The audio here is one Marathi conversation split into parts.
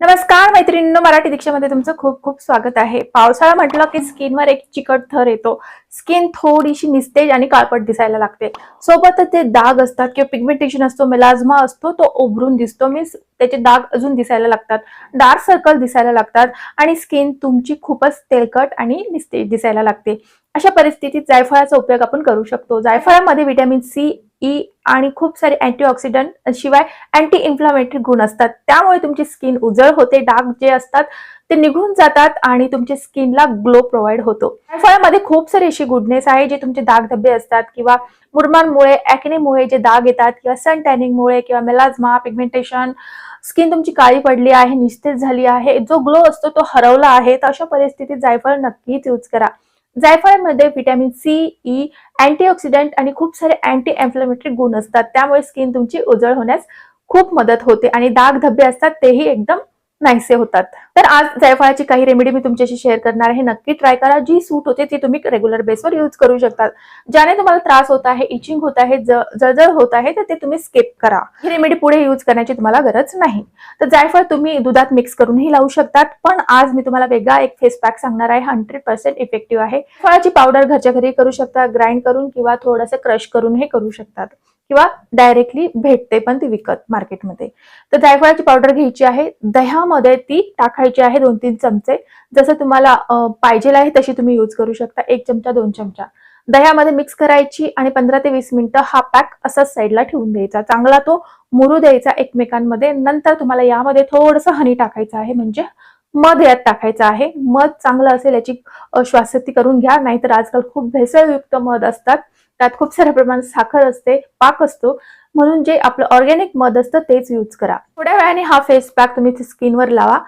नमस्कार मैत्रिणींनो. मराठी दीक्षेमध्ये तुमचं खूप खूप स्वागत आहे. पावसाळा म्हटलं की स्किनवर एक चिकट थर येतो. स्किन थोडीशी निस्तेज आणि काळपट दिसायला लागते. सोबतच ते दाग असतात किंवा पिगमेंटेशन असतो मेलाझमा असतो तो उभरून दिसतो. मीन्स त्याचे दाग अजून दिसायला लागतात. डार्क सर्कल दिसायला लागतात आणि स्किन तुमची खूपच तेलकट आणि निस्तेज दिसायला लागते. अशा परिस्थितीत जायफळाचा उपयोग आपण करू शकतो. जायफळामध्ये व्हिटॅमिन सी ई आणि खूप सारे अँटीऑक्सिडंट शिवाय अँटी इन्फ्लामेटरी गुण असतात. त्यामुळे तुमची स्किन उजळ होते डाग जे असतात ते निघून जातात आणि तुमच्या स्किनला ग्लो प्रोव्हाइड होतो. फळामध्ये खूप सारी अशी गुडनेस आहे जे तुमचे दाग धब्बे असतात किंवा मुरमांमुळे ऍक्नेमुळे जे दाग येतात किंवा सन टॅनिंगमुळे किंवा मेलाझमा पिगमेंटेशन स्किन तुमची काळी पडली आहे निस्तेज झाली आहे जो ग्लो असतो तो हरवला आहे तर अशा परिस्थितीत जायफळ नक्कीच यूज करा. जायफळामध्ये व्हिटॅमिन सी ई अँटीऑक्सिडंट आणि खूप सारे अँटी इन्फ्लेमेटरी गुण असतात. त्यामुळे स्किन तुमची उजळ होण्यास खूप मदत होते आणि दाग धब्बे असतात तेही एकदम नाहीसे होतात. तर आज जायफळाची काही रेमेडी मी तुमच्याशी शेअर करणार आहे. नक्की ट्राय करा. जी सूट होते ती तुम्ही रेग्युलर बेसवर यूज करू शकता ज्याने तुम्हाला त्रास होत आहे इचिंग होत आहे जळजळ होत आहे तर ते तुम्ही स्किप करा. ही रेमेडी पुढे यूज करण्याची तुम्हाला गरज नाही. तर जायफळ तुम्ही दुधात मिक्स करूनही लावू शकतात. पण आज मी तुम्हाला वेगळा एक फेस पॅक सांगणार आहे. हंड्रेड पर्सेंट इफेक्टिव्ह आहे. फळाची पावडर घरच्या घरी करू शकता. ग्राइंड करून किंवा थोडंसं क्रश करून हे करू शकतात. किंवा डायरेक्टली भेटते पण ती विकत मार्केटमध्ये तर जायफळाची पावडर घ्यायची आहे. दह्यामध्ये ती टाकायची आहे दोन तीन चमचे. जसं तुम्हाला पाहिजे आहे तशी तुम्ही यूज करू शकता. एक चमचा दोन चमचा. दह्यामध्ये मिक्स करायची आणि पंधरा ते वीस मिनिटं हा पॅक असाच साईडला ठेवून द्यायचा. चांगला तो मुरू द्यायचा एकमेकांमध्ये. नंतर तुम्हाला यामध्ये थोडंसं हनी टाकायचं आहे. म्हणजे मध यात टाकायचं आहे. मध चांगलं असेल याची श्वासती करून घ्या. नाहीतर आजकाल खूप भेसळयुक्त मध असतात. त्यात खूप साऱ्या प्रमाणात साखर असते पाक असतो. म्हणून जे आपलं ऑर्गॅनिक मध असतं तेच यूज करा. थोड्या वेळाने हा फेस पॅक तुम्ही स्किनवर लावा.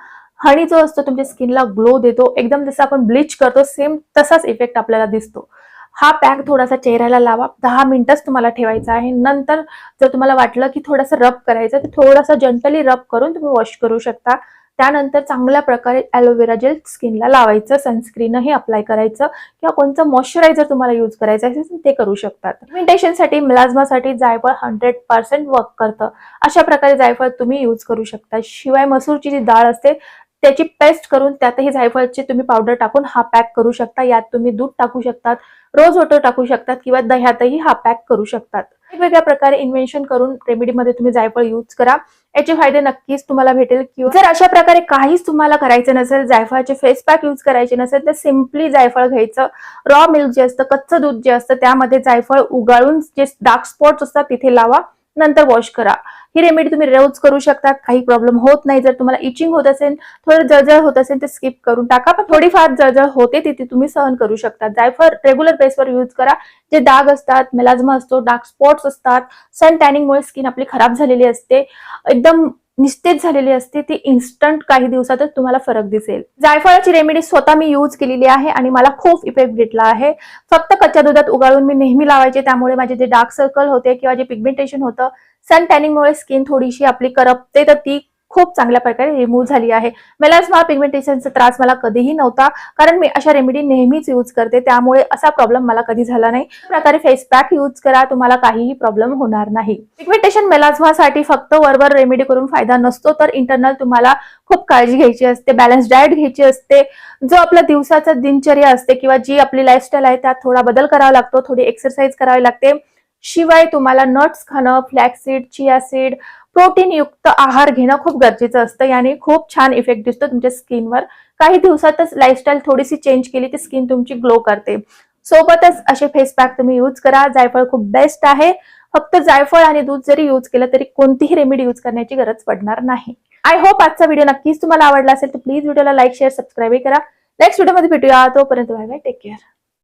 हनी जो असतो तुमच्या स्किनला ग्लो देतो. एकदम जसं आपण ब्लीच करतो सेम तसाच इफेक्ट आपल्याला दिसतो. हा पॅक थोडासा चेहऱ्याला लावा. दहा मिनिटच तुम्हाला ठेवायचा आहे. नंतर जर तुम्हाला वाटलं की थोडंसं रब करायचं तर थोडंसं जंटली रब करून तुम्ही वॉश करू शकता. त्यानंतर चांगल्या प्रकारे ॲलोवेरा जेल स्किनला लावायचं सनस्क्रीनही अप्लाय करायचं किंवा कोणतं मॉइश्चरायझर तुम्हाला यूज करायचं असेल ते करू शकतात. पिगमेंटेशनसाठी मिलाझमासाठी जायफळ हंड्रेड पर्सेंट वर्क करतं. अशा प्रकारे जायफळ तुम्ही यूज करू शकता. शिवाय मसूरची जी डाळ असते त्याची पेस्ट करून त्यातही जायफळची तुम्ही पावडर टाकून हा पॅक करू शकता. यात तुम्ही दूध टाकू शकतात रोज वॉटर टाकू शकतात किंवा दह्यातही हा पॅक करू शकतात. वेगवेगळ्या प्रकारे इन्व्हेन्शन करून रेमेडीमध्ये तुम्ही जायफळ यूज करा. याचे फायदे नक्कीच तुम्हाला भेटेल. किंवा जर अशा प्रकारे काहीच तुम्हाला करायचं नसेल जायफळाचे फेस पॅक यूज करायचे नसेल तर सिम्पली जायफळ घ्यायचं. रॉ मिल्क जे असतं कच्चं दूध जे असतं त्यामध्ये जायफळ उगाळून जे डार्क स्पॉट्स असतात तिथे लावा. नंतर वॉश करा. ही रेमेडी तुम्ही रोज करू शकता काही प्रॉब्लेम होत नाही. जर तुम्हाला इचिंग होत असेल थोडं जळजळ होत असेल तर स्किप करून टाका. पण थोडीफार जळजळ होते तिथे तुम्ही सहन करू शकता जायफळ रेग्युलर बेसवर यूज करा. जे डाग असतात मेलाझमा असतो डार्क स्पॉट्स असतात. सन टॅनिंगमुळे स्किन आपली खराब झालेली असते. एकदम निस्तेज झालेली असते ती इन्स्टंट काही दिवसातच तुम्हाला फरक दिसेल. जायफळाची रेमेडी स्वतः मी यूज केलेली आहे आणि मला खूप इफेक्ट भेटला आहे. फक्त कच्च्या दुधात उगाळून मी नेहमी लावायचे त्यामुळे माझे जे डार्क सर्कल होते किंवा जे पिगमेंटेशन होतं सन टॅनिंगमुळे स्किन थोडीशी आपली करपते तर ती खूप चांगल्या प्रकारे रिमूव्ह झाली आहे. मेलाझमा पिगमेंटेशनचा त्रास मला कधीही नव्हता कारण मी अशा रेमेडी नेहमीच यूज करते त्यामुळे असा प्रॉब्लेम मला कधी झाला नाही. प्रकारे फेस पॅक यूज करा तुम्हाला काहीही प्रॉब्लेम होणार नाही. पिगमेंटेशन मेलाझमासाठी फक्त वरवर रेमेडी करून फायदा नसतो तर इंटरनल तुम्हाला खूप काळजी घ्यायची असते बॅलन्स डाएट घ्यायची असते. जो आपला दिवसाचा दिनचर्या असते किंवा जी आपली लाईफस्टाईल आहे त्यात थोडा बदल करावा लागतो थोडी एक्सरसाइज करावी लागते. शिवाय तुम्हाला नट्स खाणं फ्लॅक्सीड चिया सीड प्रोटीन युक्त आहार घेणं खूप गरजेचं असतं. याने खूप छान इफेक्ट दिसतो तुमच्या स्किनवर काही दिवसातच लाईफस्टाईल थोडीशी चेंज केली ती स्किन तुमची ग्लो करते. सोबतच असे फेस पॅक तुम्ही यूज करा. जायफळ खूप बेस्ट आहे. फक्त जायफळ आणि दूध जरी यूज केलं तरी कोणतीही रेमेडी यूज करण्याची गरज पडणार नाही. आय होप आजचा व्हिडिओ नक्कीच तुम्हाला आवडला असेल तर प्लीज व्हिडिओला लाईक शेअर सबस्क्राईब करा. नेक्स्ट व्हिडिओमध्ये भेटूया. तोपर्यंत बाय बाय टेक केअर